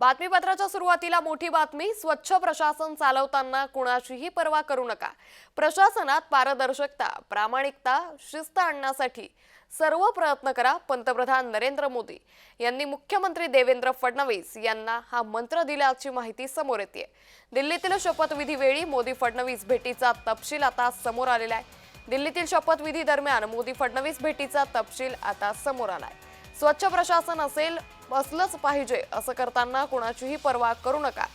बातमीपत्राच्या सुरुवातीला मोठी बातमी स्वच्छ प्रशासन चालवताना कुणाचीही पर्वा करू नका. प्रशासनात पारदर्शकता प्रामाणिकता शिस्त आणण्यासाठी सर्व प्रयत्न करा पंतप्रधान नरेंद्र मोदी. यांनी मुख्यमंत्री देवेंद्र फडणवीस यांना हा मंत्र दिल्याची माहिती समोर येते दिल्लीतील शपथविधीवेळी मोदी फडणवीस भेटीचा तपशील आता समोर आलेला आहे. दिल्लीतील शपथविधी दरम्यान मोदी फडणवीस भेटीचा तपशील आता समोर आलाय. स्वच्छ प्रशासन असेल असलंच पाहिजे असं करताना कुणाचीही पर्वा करू नका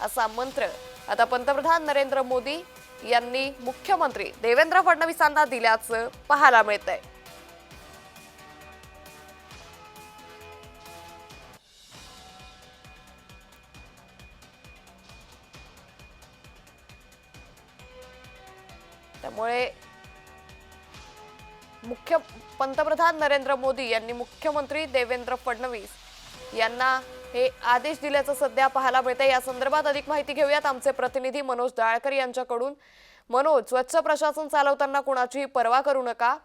असा मंत्र आता पंतप्रधान नरेंद्र मोदी यांनी मुख्यमंत्री देवेंद्र फडणवीसांना दिल्याचं पाहायला मिळत आहे त्यामुळे मुख्य पंतप्रधान नरेंद्र मोदी यांनी मुख्यमंत्री देवेंद्र फडणवीस यांना हे आदेश दिल्याचं सध्या पाहायला मिळतंय. या संदर्भात अधिक माहिती घेऊयात आमचे प्रतिनिधी मनोज दाळकर यांच्याकडून. मनोज स्वच्छ प्रशासन चालवताना कुणाचीही पर्वा करू नका.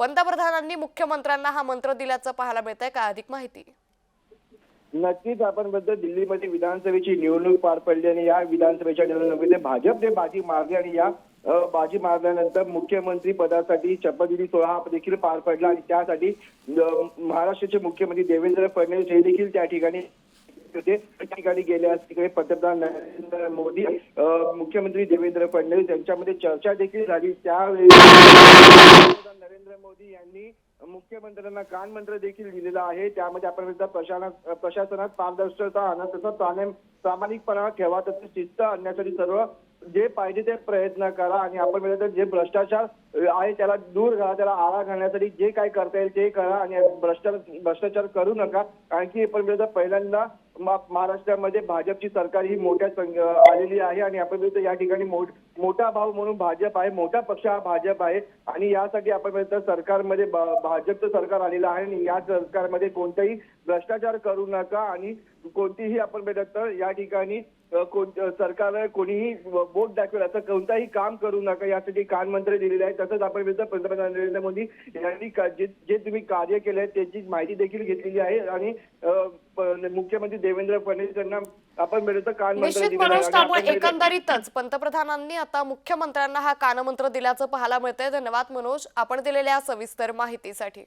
पंतप्रधानांनी मुख्यमंत्र्यांना हा मंत्र दिल्याचं पाहायला मिळतंय. का अधिक माहिती? नक्कीच आपण बद्दल दिल्लीमध्ये विधानसभेची निवडणूक पार पडली आणि या विधानसभेच्या निवडणुकीमध्ये भाजपने बाजी मारली आणि या बाजी मारल्यानंतर मुख्यमंत्री पदासाठी शपथविधी सोहळा देखील पार पडला आणि त्यासाठी महाराष्ट्राचे मुख्यमंत्री देवेंद्र फडणवीस हे देखील त्या ठिकाणी होते. त्या ठिकाणी गेले असते तिकडे पंतप्रधान नरेंद्र मोदी मुख्यमंत्री देवेंद्र फडणवीस यांच्यामध्ये चर्चा देखील झाली. त्यावेळी पंतप्रधान नरेंद्र मोदी यांनी मुख्यमंत्र्यांना कानमंत्र देखील दिलेला आहे. त्यामध्ये आपण प्रशासनात प्रशासनात पारदर्शकता आणत तसं प्राणे- प्रामाणिकपणा ठेवा तसं शिस्त आणण्यासाठी सर्व जे पाहिजे ते प्रयत्न करा आणि आपण म्हणतो जे भ्रष्टाचार आहे त्याला दूर करा त्याला आळा घालण्यासाठी जे काय करता येईल ते करा आणि भ्रष्टाचार भ्रष्टाचार करू नका. कारण की आपण म्हणतो पहिल्यांदा महाराष्ट्रामध्ये भाजपची सरकार ही मोठ्या आलेली आहे आणि आपण म्हणतो या ठिकाणी मोठ- मोठा भाव म्हणून भाजप आहे मोठा पक्ष हा भाजप आहे. आणि यासाठी आपण म्हणतो सरकारमध्ये भाजपचं सरकार आलेलं आहे आणि या सरकारमध्ये कोणताही भ्रष्टाचार करू नका आणि कोणतीही आपण तर या ठिकाणी सरकारला कोणीही बोट दाखवेल असं कोणताही काम करू नका. यासाठी कानमंत्र दिलेले आहे तसंच आपण पंतप्रधान नरेंद्र मोदी यांनी जे तुम्ही कार्य केलंय त्याची माहिती देखील घेतलेली आहे. आणि मुख्यमंत्री देवेंद्र फडणवीस यांना आपण म्हणतो कानमंत्र एकंदरीतच पंतप्रधानांनी आता मुख्यमंत्र्यांना हा कानमंत्र दिल्याचं पाहायला मिळतंय. धन्यवाद मनोज. आपण दिलेल्या सविस्तर माहितीसाठी.